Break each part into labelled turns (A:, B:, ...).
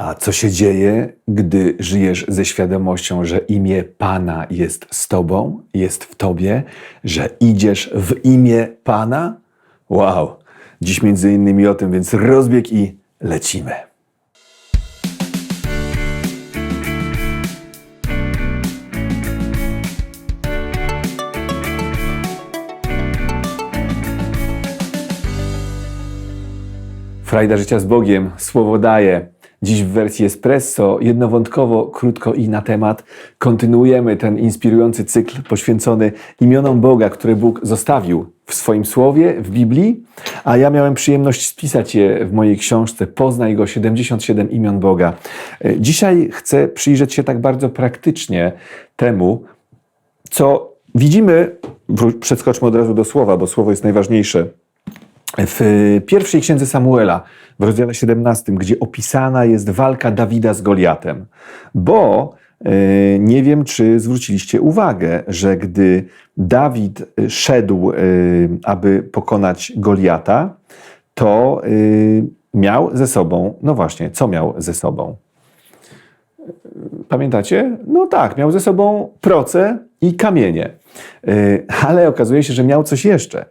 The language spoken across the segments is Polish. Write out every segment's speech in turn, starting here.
A: A co się dzieje, gdy żyjesz ze świadomością, że imię Pana jest z Tobą, jest w Tobie, że idziesz w imię Pana? Wow! Dziś między innymi o tym, więc rozbieg i lecimy. Frajda życia z Bogiem, słowo daje. Dziś w wersji espresso, jednowątkowo, krótko i na temat. Kontynuujemy ten inspirujący cykl poświęcony imionom Boga, które Bóg zostawił w swoim słowie, w Biblii, a ja miałem przyjemność spisać je w mojej książce Poznaj Go 77 imion Boga. Dzisiaj chcę przyjrzeć się tak bardzo praktycznie temu, co widzimy, przeskoczmy od razu do słowa, bo słowo jest najważniejsze w pierwszej księdze Samuela, w rozdziale 17, gdzie opisana jest walka Dawida z Goliatem. Bo e, nie wiem, czy zwróciliście uwagę, że gdy Dawid szedł, e, aby pokonać Goliata, to e, miał ze sobą, no właśnie, co miał ze sobą? Pamiętacie? No tak, miał ze sobą proce i kamienie. Ale okazuje się, że miał coś jeszcze.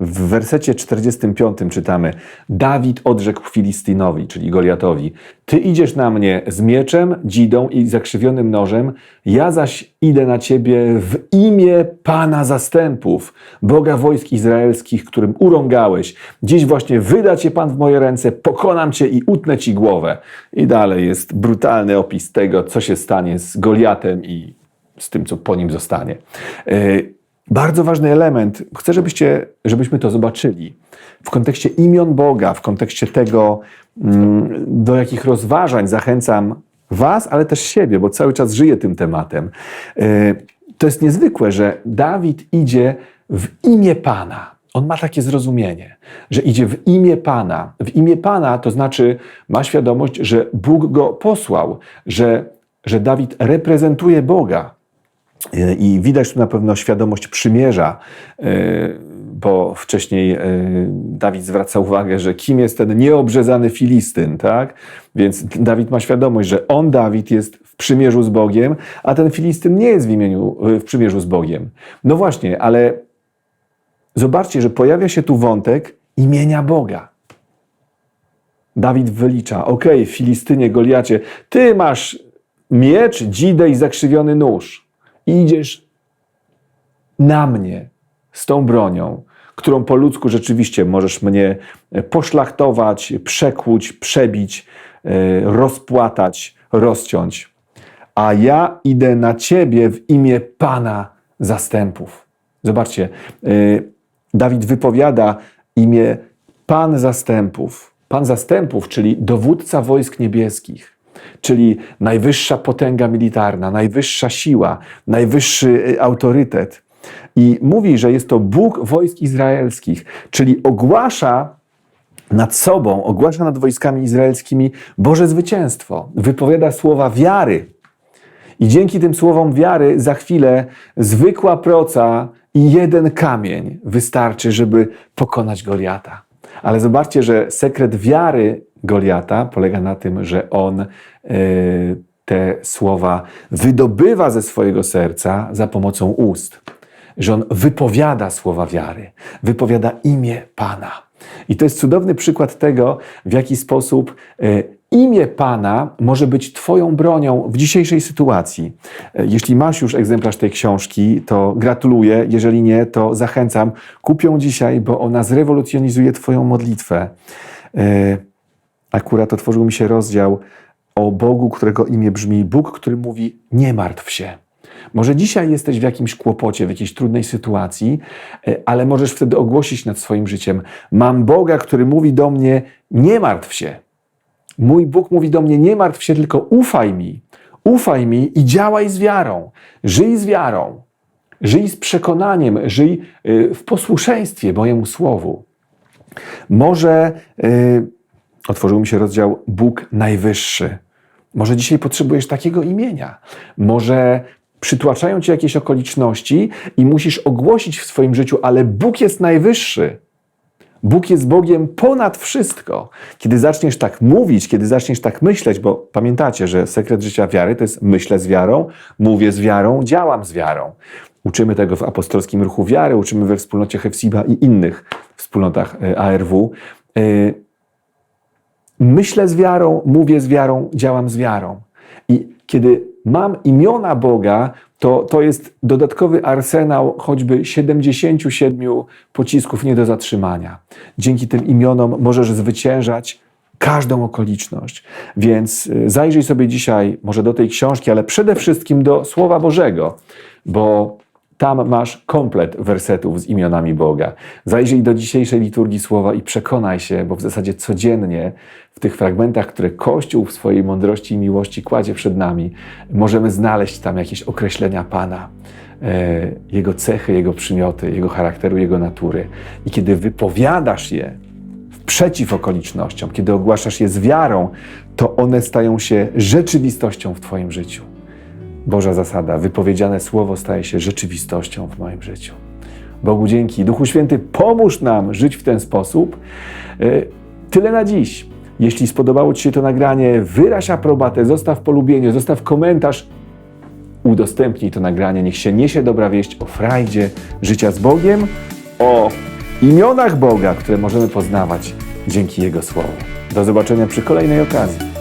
A: W wersecie 45 czytamy: Dawid odrzekł Filistinowi, czyli Goliatowi: Ty idziesz na mnie z mieczem, dzidą i zakrzywionym nożem, ja zaś idę na ciebie w imię Pana zastępów, Boga wojsk izraelskich, którym urągałeś. Dziś właśnie wyda cię Pan w moje ręce, pokonam cię i utnę ci głowę. I dalej jest brutalny opis tego, co się stanie z Goliatem i z tym, co po nim zostanie. Yy, bardzo ważny element, chcę, żebyście, żebyśmy to zobaczyli w kontekście imion Boga, w kontekście tego, mm, do jakich rozważań zachęcam Was, ale też siebie, bo cały czas żyję tym tematem. E, to jest niezwykłe, że Dawid idzie w imię Pana. On ma takie zrozumienie, że idzie w imię Pana. W imię Pana to znaczy ma świadomość, że Bóg go posłał, że, że Dawid reprezentuje Boga. E, I widać tu na pewno świadomość przymierza, e, bo wcześniej e, Dawid zwraca uwagę, że kim jest ten nieobrzezany Filistyn, tak? Więc Dawid ma świadomość, że on, Dawid, jest w przymierzu z Bogiem, a ten Filistyn nie jest w, imieniu, w przymierzu z Bogiem. No właśnie, ale zobaczcie, że pojawia się tu wątek imienia Boga. Dawid wylicza, okej, okay, Filistynie, Goliacie, ty masz miecz, dzidę i zakrzywiony nóż idziesz na mnie z tą bronią, którą po ludzku rzeczywiście możesz mnie poszlachtować, przekłuć, przebić, e, rozpłatać, rozciąć. A ja idę na ciebie w imię Pana zastępów. Zobaczcie, e, Dawid wypowiada imię Pan zastępów. Pan zastępów, czyli dowódca wojsk niebieskich czyli najwyższa potęga militarna, najwyższa siła, najwyższy y, autorytet. I mówi, że jest to Bóg wojsk izraelskich, czyli ogłasza nad sobą, ogłasza nad wojskami izraelskimi Boże zwycięstwo, wypowiada słowa wiary. I dzięki tym słowom wiary za chwilę zwykła proca i jeden kamień wystarczy, żeby pokonać Goliata. Ale zobaczcie, że sekret wiary Goliata polega na tym, że on e, te słowa wydobywa ze swojego serca za pomocą ust. Że on wypowiada słowa wiary, wypowiada imię Pana. I to jest cudowny przykład tego, w jaki sposób e, imię Pana może być Twoją bronią w dzisiejszej sytuacji. E, jeśli masz już egzemplarz tej książki, to gratuluję. Jeżeli nie, to zachęcam. Kup ją dzisiaj, bo ona zrewolucjonizuje Twoją modlitwę akurat otworzył mi się rozdział o Bogu, którego imię brzmi Bóg, który mówi: Nie martw się. Może dzisiaj jesteś w jakimś kłopocie, w jakiejś trudnej sytuacji, e, ale możesz wtedy ogłosić nad swoim życiem: Mam Boga, który mówi do mnie: Nie martw się. Mój Bóg mówi do mnie: Nie martw się, tylko ufaj mi. Ufaj mi i działaj z wiarą. Żyj z wiarą. Żyj z przekonaniem, żyj e, w posłuszeństwie mojemu słowu. Może. Yy, otworzył mi się rozdział Bóg Najwyższy. Może dzisiaj potrzebujesz takiego imienia. Może przytłaczają cię jakieś okoliczności i musisz ogłosić w swoim życiu, ale Bóg jest najwyższy. Bóg jest Bogiem ponad wszystko. Kiedy zaczniesz tak mówić, kiedy zaczniesz tak myśleć, bo pamiętacie, że sekret życia wiary to jest myślę z wiarą, mówię z wiarą, działam z wiarą. Uczymy tego w apostolskim ruchu wiary, uczymy we wspólnocie Hefsiba i innych wspólnotach e, ARW. Myślę z wiarą, mówię z wiarą, działam z wiarą. I kiedy mam imiona Boga, to, to jest dodatkowy arsenał choćby 77 pocisków nie do zatrzymania. Dzięki tym imionom możesz zwyciężać każdą okoliczność. Więc y, zajrzyj sobie dzisiaj może do tej książki, ale przede wszystkim do Słowa Bożego, bo tam masz komplet wersetów z imionami Boga. Zajrzyj do dzisiejszej liturgii słowa i przekonaj się, bo w zasadzie codziennie w tych fragmentach, które Kościół w swojej mądrości i miłości kładzie przed nami, możemy znaleźć tam jakieś określenia Pana, e, Jego cechy, Jego przymioty, Jego charakteru, Jego natury. I kiedy wypowiadasz je przeciw okolicznościom, kiedy ogłaszasz je z wiarą, to one stają się rzeczywistością w Twoim życiu. Boża zasada, wypowiedziane słowo staje się rzeczywistością w moim życiu. Bogu dzięki. Duchu Święty, pomóż nam żyć w ten sposób. E, Tyle na dziś. Jeśli spodobało Ci się to nagranie, wyraź aprobatę, zostaw polubienie, zostaw komentarz, udostępnij to nagranie. Niech się niesie dobra wieść o frajdzie życia z Bogiem, o imionach Boga, które możemy poznawać dzięki Jego Słowu. Do zobaczenia przy kolejnej okazji.